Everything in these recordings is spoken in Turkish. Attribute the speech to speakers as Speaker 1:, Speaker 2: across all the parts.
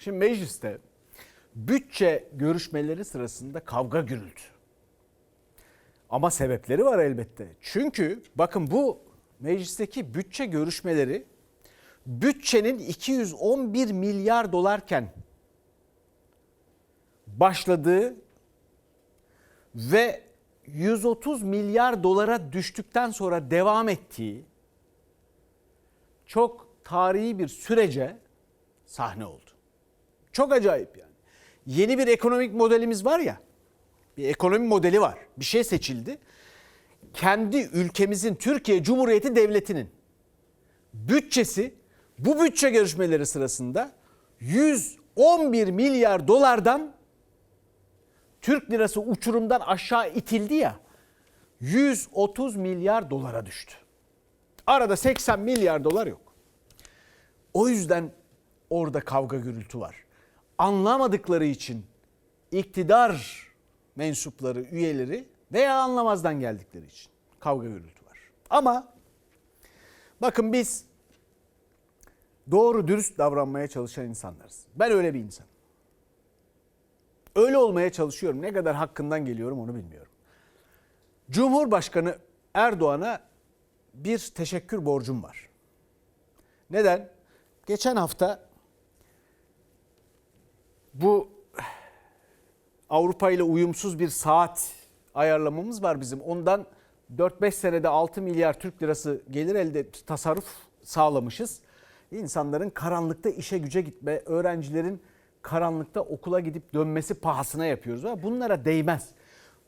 Speaker 1: Şimdi mecliste bütçe görüşmeleri sırasında kavga gürültü. Ama sebepleri var elbette. Çünkü bakın bu meclisteki bütçe görüşmeleri bütçenin 211 milyar dolarken başladığı ve 130 milyar dolara düştükten sonra devam ettiği çok tarihi bir sürece sahne oldu. Çok acayip yani. Yeni bir ekonomik modelimiz var ya. Bir ekonomi modeli var. Bir şey seçildi. Kendi ülkemizin Türkiye Cumhuriyeti Devleti'nin bütçesi bu bütçe görüşmeleri sırasında 111 milyar dolardan Türk lirası uçurumdan aşağı itildi ya 130 milyar dolara düştü. Arada 80 milyar dolar yok. O yüzden orada kavga gürültü var. Anlamadıkları için iktidar mensupları, üyeleri veya anlamazdan geldikleri için kavga gürültü var. Ama bakın biz doğru dürüst davranmaya çalışan insanlarız. Ben öyle bir insanım. Öyle olmaya çalışıyorum. Ne kadar hakkından geliyorum onu bilmiyorum. Cumhurbaşkanı Erdoğan'a bir teşekkür borcum var. Neden? Geçen hafta bu Avrupa ile uyumsuz bir saat ayarlamamız var bizim. Ondan 4-5 senede 6 milyar Türk lirası gelir elde tasarruf sağlamışız. İnsanların karanlıkta işe güce gitme, öğrencilerin karanlıkta okula gidip dönmesi pahasına yapıyoruz. Ama bunlara değmez.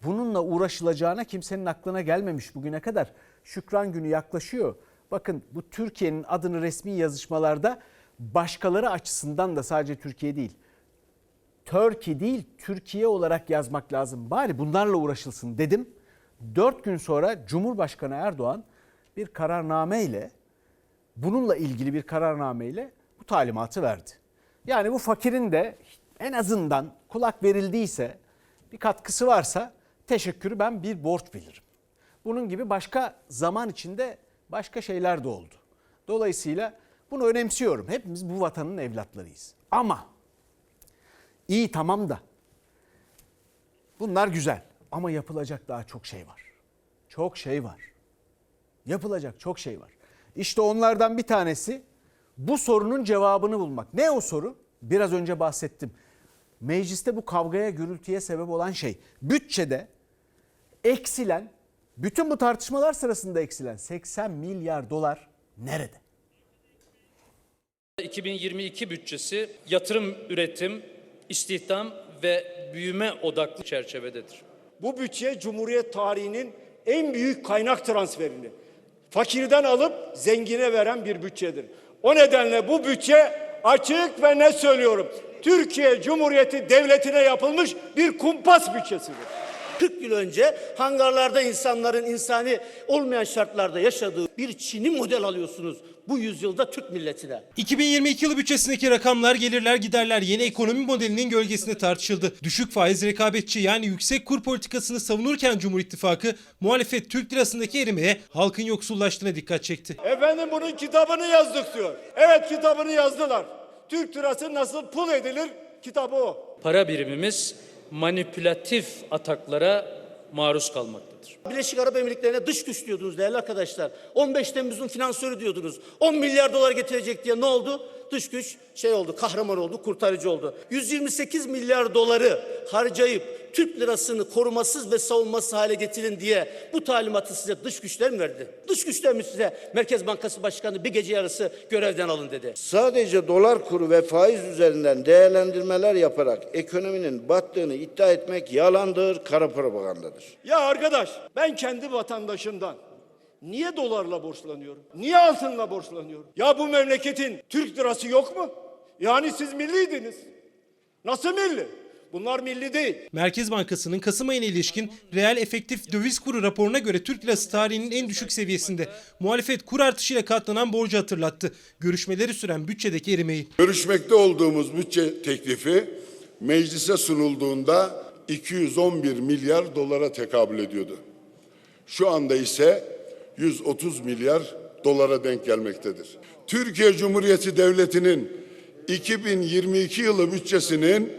Speaker 1: Bununla uğraşılacağına kimsenin aklına gelmemiş bugüne kadar. Şükran günü yaklaşıyor. Bakın bu Türkiye'nin adını resmi yazışmalarda başkaları açısından da sadece Türkiye değil. Turkey değil Türkiye olarak yazmak lazım. Bari bunlarla uğraşılsın dedim. Dört gün sonra Cumhurbaşkanı Erdoğan bir kararname ile bununla ilgili bir kararname ile bu talimatı verdi. Yani bu fakirin de en azından kulak verildiyse bir katkısı varsa teşekkürü ben bir borç bilirim. Bunun gibi başka zaman içinde başka şeyler de oldu. Dolayısıyla bunu önemsiyorum. Hepimiz bu vatanın evlatlarıyız. Ama iyi tamam da bunlar güzel ama yapılacak daha çok şey var. Çok şey var. Yapılacak çok şey var. İşte onlardan bir tanesi bu sorunun cevabını bulmak. Ne o soru? Biraz önce bahsettim. Mecliste bu kavgaya, gürültüye sebep olan şey bütçede eksilen, bütün bu tartışmalar sırasında eksilen 80 milyar dolar nerede?
Speaker 2: 2022 bütçesi yatırım, üretim, istihdam ve büyüme odaklı çerçevededir.
Speaker 3: Bu bütçe Cumhuriyet tarihinin en büyük kaynak transferini fakirden alıp zengine veren bir bütçedir. O nedenle bu bütçe açık ve net söylüyorum. Türkiye Cumhuriyeti Devleti'ne yapılmış bir kumpas bütçesidir.
Speaker 4: 40 yıl önce hangarlarda insanların insani olmayan şartlarda yaşadığı bir Çin'i model alıyorsunuz bu yüzyılda Türk milletine.
Speaker 5: 2022 yılı bütçesindeki rakamlar, gelirler, giderler yeni ekonomi modelinin gölgesinde tartışıldı. Düşük faiz rekabetçi yani yüksek kur politikasını savunurken Cumhur İttifakı muhalefet Türk lirasındaki erimeye halkın yoksullaştığına dikkat çekti.
Speaker 3: Efendim bunun kitabını yazdık diyor. Evet kitabını yazdılar. Türk lirası nasıl pul edilir kitabı o.
Speaker 2: Para birimimiz manipülatif ataklara maruz kalmaktadır.
Speaker 4: Birleşik Arap Emirlikleri'ne dış güç diyordunuz değerli arkadaşlar. 15 Temmuz'un finansörü diyordunuz. 10 milyar dolar getirecek diye ne oldu? Dış güç şey oldu, kahraman oldu, kurtarıcı oldu. 128 milyar doları harcayıp Türk lirasını korumasız ve savunmasız hale getirin diye bu talimatı size dış güçler mi verdi? Dış güçler mi size Merkez Bankası Başkanı bir gece yarısı görevden alın dedi?
Speaker 6: Sadece dolar kuru ve faiz üzerinden değerlendirmeler yaparak ekonominin battığını iddia etmek yalandır, kara propagandadır.
Speaker 3: Ya arkadaş ben kendi vatandaşımdan niye dolarla borçlanıyorum? Niye altınla borçlanıyorum? Ya bu memleketin Türk lirası yok mu? Yani siz milliydiniz. Nasıl milli? Bunlar milli değil.
Speaker 5: Merkez Bankası'nın Kasım ayına ilişkin reel efektif döviz kuru raporuna göre Türk lirası tarihinin en düşük seviyesinde. Muhalefet kur artışıyla katlanan borcu hatırlattı. Görüşmeleri süren bütçedeki erimeyi.
Speaker 7: Görüşmekte olduğumuz bütçe teklifi meclise sunulduğunda 211 milyar dolara tekabül ediyordu. Şu anda ise 130 milyar dolara denk gelmektedir. Türkiye Cumhuriyeti Devleti'nin 2022 yılı bütçesinin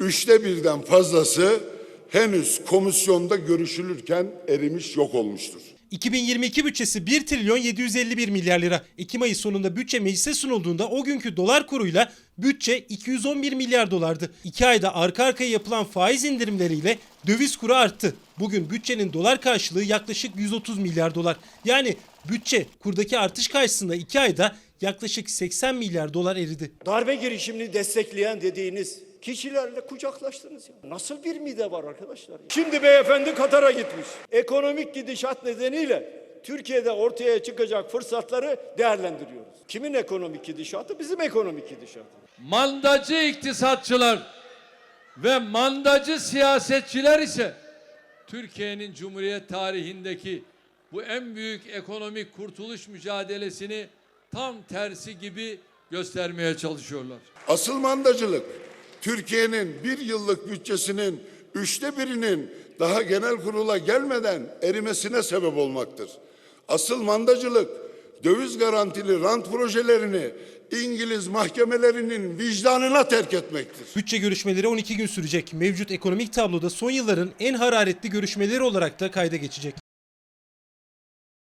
Speaker 7: üçte birden fazlası henüz komisyonda görüşülürken erimiş yok olmuştur.
Speaker 5: 2022 bütçesi 1 trilyon 751 milyar lira. Ekim ayı sonunda bütçe meclise sunulduğunda o günkü dolar kuruyla bütçe 211 milyar dolardı. 2 ayda arka arkaya yapılan faiz indirimleriyle döviz kuru arttı. Bugün bütçenin dolar karşılığı yaklaşık 130 milyar dolar. Yani bütçe kurdaki artış karşısında 2 ayda yaklaşık 80 milyar dolar eridi.
Speaker 3: Darbe girişimini destekleyen dediğiniz kişilerle kucaklaştınız ya. Nasıl bir mide var arkadaşlar? Şimdi beyefendi Katar'a gitmiş. Ekonomik gidişat nedeniyle Türkiye'de ortaya çıkacak fırsatları değerlendiriyoruz. Kimin ekonomik gidişatı? Bizim ekonomik gidişatı.
Speaker 8: mandacı iktisatçılar ve mandacı siyasetçiler ise Türkiye'nin Cumhuriyet tarihindeki bu en büyük ekonomik kurtuluş mücadelesini tam tersi gibi göstermeye çalışıyorlar.
Speaker 7: Asıl mandacılık Türkiye'nin bir yıllık bütçesinin üçte birinin daha genel kurula gelmeden erimesine sebep olmaktır. Asıl mandacılık döviz garantili rant projelerini İngiliz mahkemelerinin vicdanına terk etmektir.
Speaker 5: Bütçe görüşmeleri 12 gün sürecek. Mevcut ekonomik tabloda son yılların en hararetli görüşmeleri olarak da kayda geçecek.